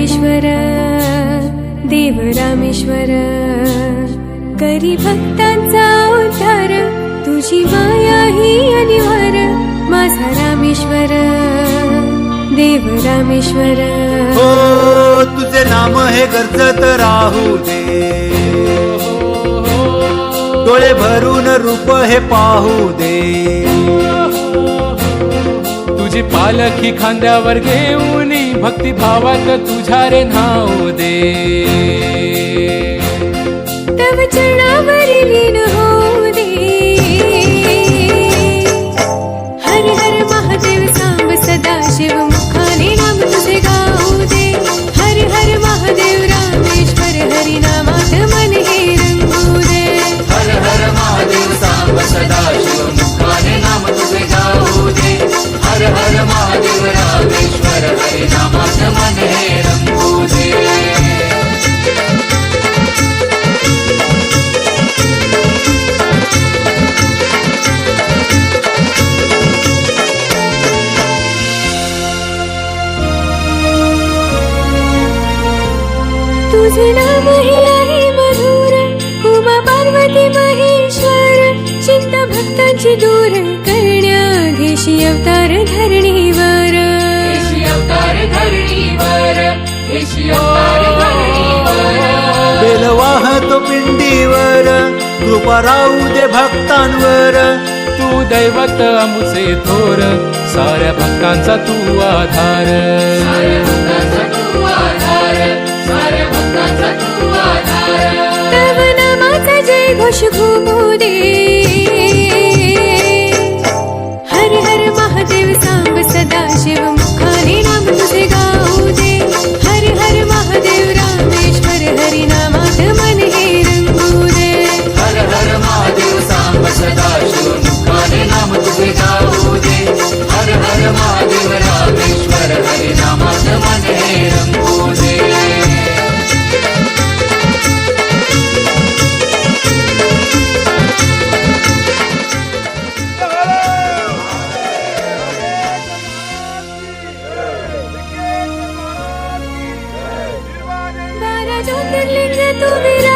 रामेश्वर देव रामेश्वर करी भक्तांचा उद्धार तुझी माया ही अनिवार माझा रामेश्वर. देव रामेश्वर. हो तुझे नाम हे गरजत राहू दे. डोळे भरून रूप हे पाहू दे. तुझी पालखी खांद्यावर घेऊन भक्ती भावात तुझ्या रे नाव दे. तव चरणावरी तुझे नाम हे आहे मधुर उमा पार्वती महेश्वर. चिंता भक्तांची दूर करण्याधीशी अवतार धरणीवर. अवतार धरणीवर देशी अवतार धरणीवर. बेलवाह तो पिंडीवर कृपा राहू दे भक्तांवर. तू दैवत अमुचे थोर साऱ्या भक्तांचा तू आधार. 目的 নতুন লিখে তুমি